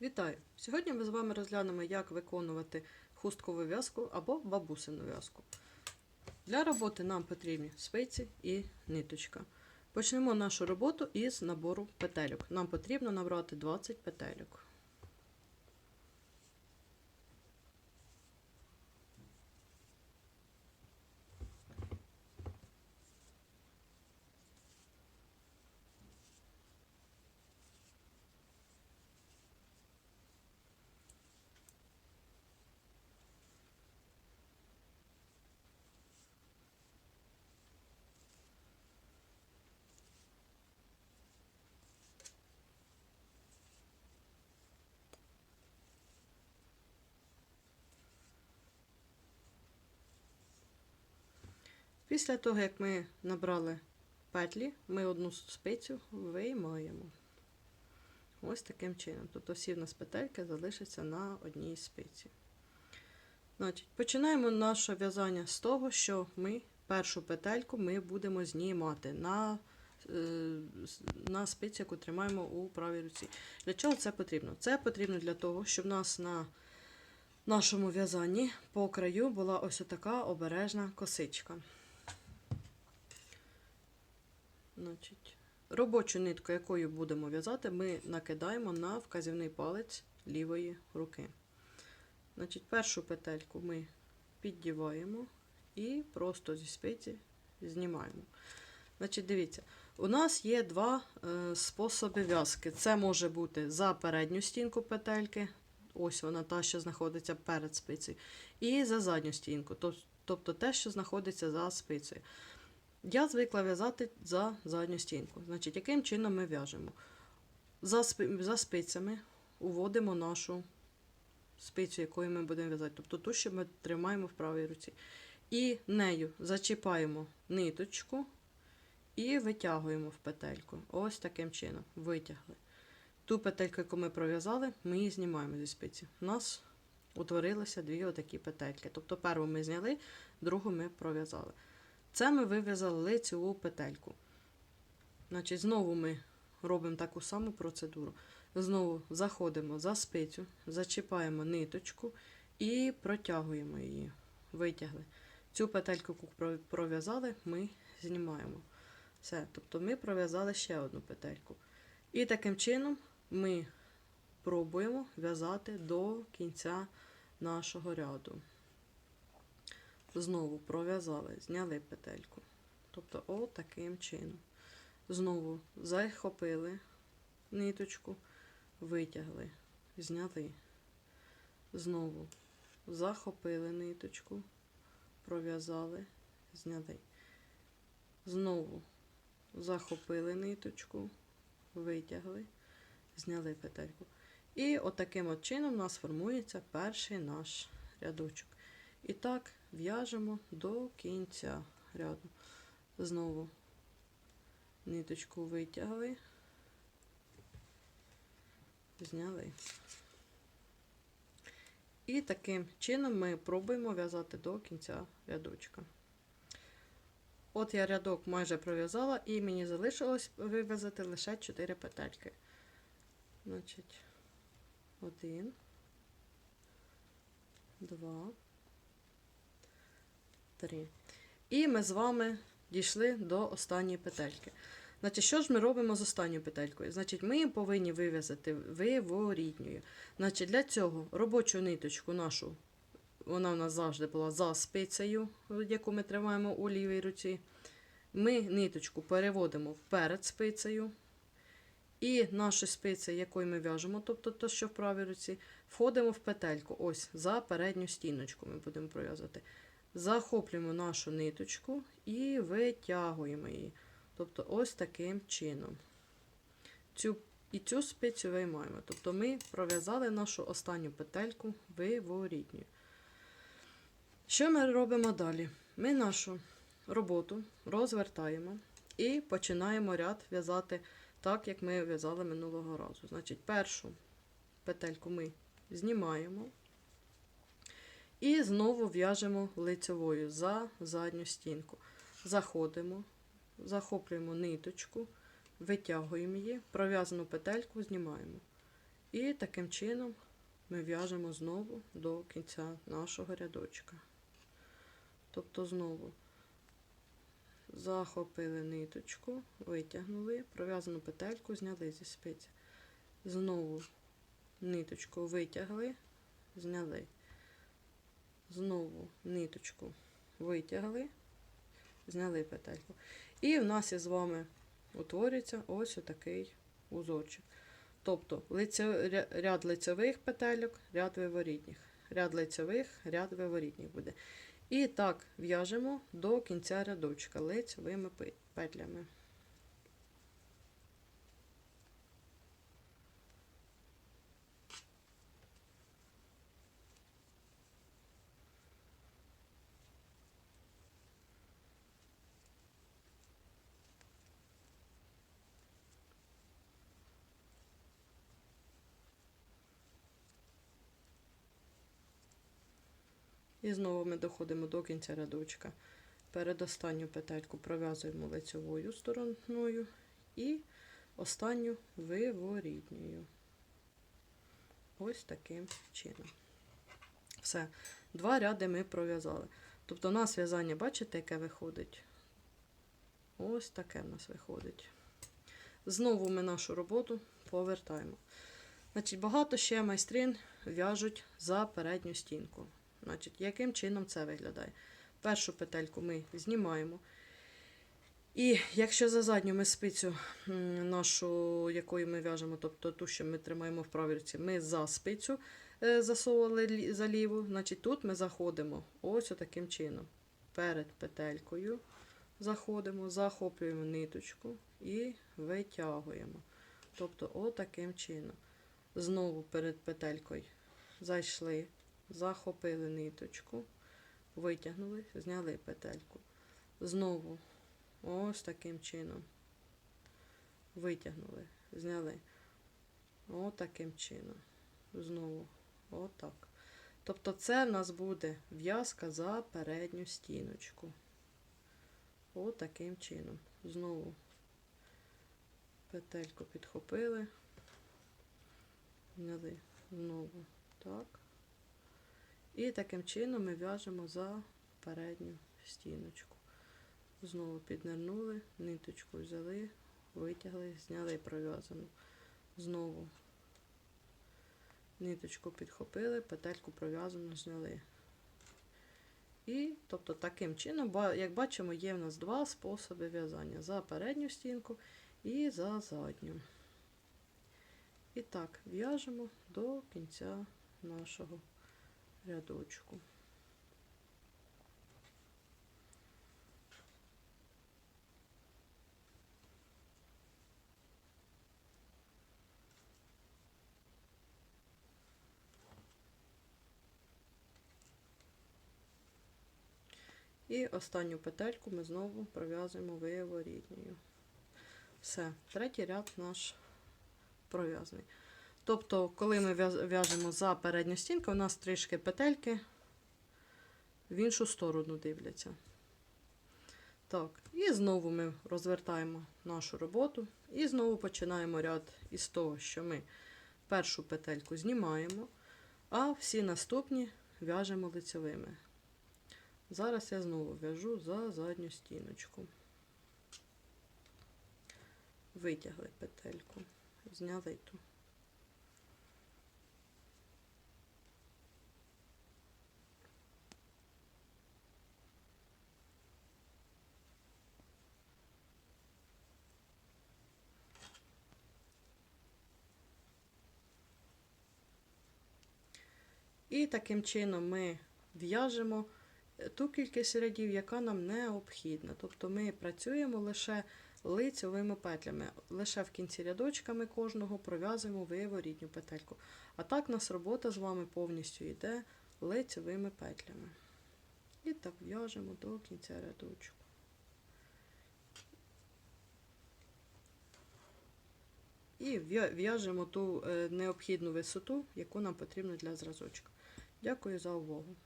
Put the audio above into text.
Вітаю! Сьогодні ми з вами розглянемо, як виконувати хусткову в'язку або бабусину в'язку. Для роботи нам потрібні спиці і ниточка. Почнемо нашу роботу із набору петельок. Нам потрібно набрати 20 петельок. Після того, як ми набрали петлі, ми одну спицю виймаємо. Ось таким чином. Тобто всі в нас петельки залишаться на одній спиці. Значить, Починаємо наше в'язання з того, що ми першу петельку ми будемо знімати на е, на спиці, яку тримаємо у правій руці. Для чого це потрібно? Це потрібно для того, щоб в нас на нашому в'язанні по краю була ось така обережна косичка. Значить, Робочу нитку, якою будемо в'язати, ми накидаємо на вказівний палець лівої руки. Значить, Першу петельку ми піддіваємо і просто зі спиці знімаємо. Значить, Дивіться, у нас є два е, способи в'язки. Це може бути за передню стінку петельки, ось вона та, що знаходиться перед спицею, і за задню стінку, тобто те, що знаходиться за спицею. Я звикла в'язати за задню стінку. Значить, яким чином ми в'яжемо? За за спицями уводимо нашу спицю, якою ми будемо в'язати, тобто ту, що ми тримаємо в правій руці. І нею зачіпаємо ниточку і витягуємо в петельку. Ось таким чином. Витягли. Ту петельку, яку ми пров'язали, ми її знімаємо зі спиці. У нас утворилися дві отакі петельки. Тобто першу ми зняли, другу ми пров'язали. Це ми вив'язали лицеву петельку. Значить, Знову ми робимо таку саму процедуру. Знову заходимо за спицю, зачіпаємо ниточку і протягуємо її. Витягли. Цю петельку, пров'язали, ми знімаємо. Все. Тобто ми пров'язали ще одну петельку. І таким чином ми пробуємо в'язати до кінця нашого ряду знову пров'язали, зняли петельку. Тобто отаким чином. Знову захопили ниточку, витягли, зняли. Знову захопили ниточку, пров'язали, зняли. Знову захопили ниточку, витягли, зняли петельку. І отаким от, от чином у нас формується перший наш рядочок. І так в'яжемо до кінця ряду. Знову ниточку витягли, зняли. І таким чином ми пробуємо в'язати до кінця рядочка. От я рядок майже пров'язала, і мені залишилось вив'язати лише 4 петельки. Значить, один, два. 3. І ми з вами дійшли до останньої петельки. Значить, Що ж ми робимо з останньою петелькою? Значить, Ми повинні вив'язати виворітньою. Значить, Для цього робочу ниточку нашу, вона в нас завжди була за спицею, яку ми тримаємо у лівій руці. Ми ниточку переводимо перед спицею. І нашу спицю, якою ми в'яжемо, тобто то, що в правій руці, входимо в петельку. Ось за передню стіночку ми будемо пров'язати захоплюємо нашу ниточку і витягуємо її. Тобто ось таким чином. Цю, І цю спицю виймаємо. Тобто ми пров'язали нашу останню петельку виворітню. Що ми робимо далі? Ми нашу роботу розвертаємо і починаємо ряд в'язати так, як ми в'язали минулого разу. Значить, першу петельку ми знімаємо. І знову в'яжемо лицевою за задню стінку. Заходимо, захоплюємо ниточку, витягуємо її, пров'язану петельку знімаємо. І таким чином ми в'яжемо знову до кінця нашого рядочка. Тобто знову захопили ниточку, витягнули, пров'язану петельку, зняли зі спиці. Знову ниточку витягли, зняли. Знову ниточку витягли, зняли петельку. І в нас із вами утворюється ось отакий узорчик. Тобто ряд лицевих петельок, ряд виворітніх. Ряд лицевих, ряд виворітніх буде. І так в'яжемо до кінця рядочка лицевими пе- петлями. І знову ми доходимо до кінця рядочка. Передостанню петельку пров'язуємо лицевою стороною і останню виворітньою. Ось таким чином. Все. Два ряди ми пров'язали. Тобто у нас в'язання, бачите, яке виходить? Ось таке в нас виходить. Знову ми нашу роботу повертаємо. Значить, багато ще майстрин в'яжуть за передню стінку. Значить, яким чином це виглядає? Першу петельку ми знімаємо. І якщо за задню ми спицю нашу, якою ми в'яжемо, тобто ту, що ми тримаємо в правій руці, ми за спицю е, засовували за ліву, значить тут ми заходимо ось таким чином. Перед петелькою заходимо, захоплюємо ниточку і витягуємо. Тобто отаким чином. Знову перед петелькою зайшли, захопили ниточку, витягнули, зняли петельку. Знову ось таким чином. Витягнули, зняли. Ось таким чином. Знову отак. Тобто це в нас буде в'язка за передню стіночку. Ось таким чином. Знову петельку підхопили, зняли знову так. І таким чином ми в'яжемо за передню стіночку. Знову піднирнули, ниточку взяли, витягли, зняли пров'язану. Знову ниточку підхопили, петельку пров'язану зняли. І, тобто, таким чином, як бачимо, є в нас два способи в'язання: за передню стінку і за задню. І так, в'яжемо до кінця нашого рядочку. І останню петельку ми знову пров'язуємо виворітньою. Все, третій ряд наш пров'язаний. Тобто, коли ми в'яжемо за передню стінку, у нас трішки петельки в іншу сторону дивляться. Так, і знову ми розвертаємо нашу роботу. І знову починаємо ряд із того, що ми першу петельку знімаємо, а всі наступні в'яжемо лицевими. Зараз я знову в'яжу за задню стіночку. Витягли петельку, зняли ту. І таким чином ми в'яжемо ту кількість рядів, яка нам необхідна. Тобто ми працюємо лише лицевими петлями. Лише в кінці рядочка ми кожного пров'язуємо виворітню петельку. А так нас робота з вами повністю йде лицевими петлями. І так в'яжемо до кінця рядочку. І в'яжемо ту е, необхідну висоту, яку нам потрібно для зразочка. Дякую за увагу.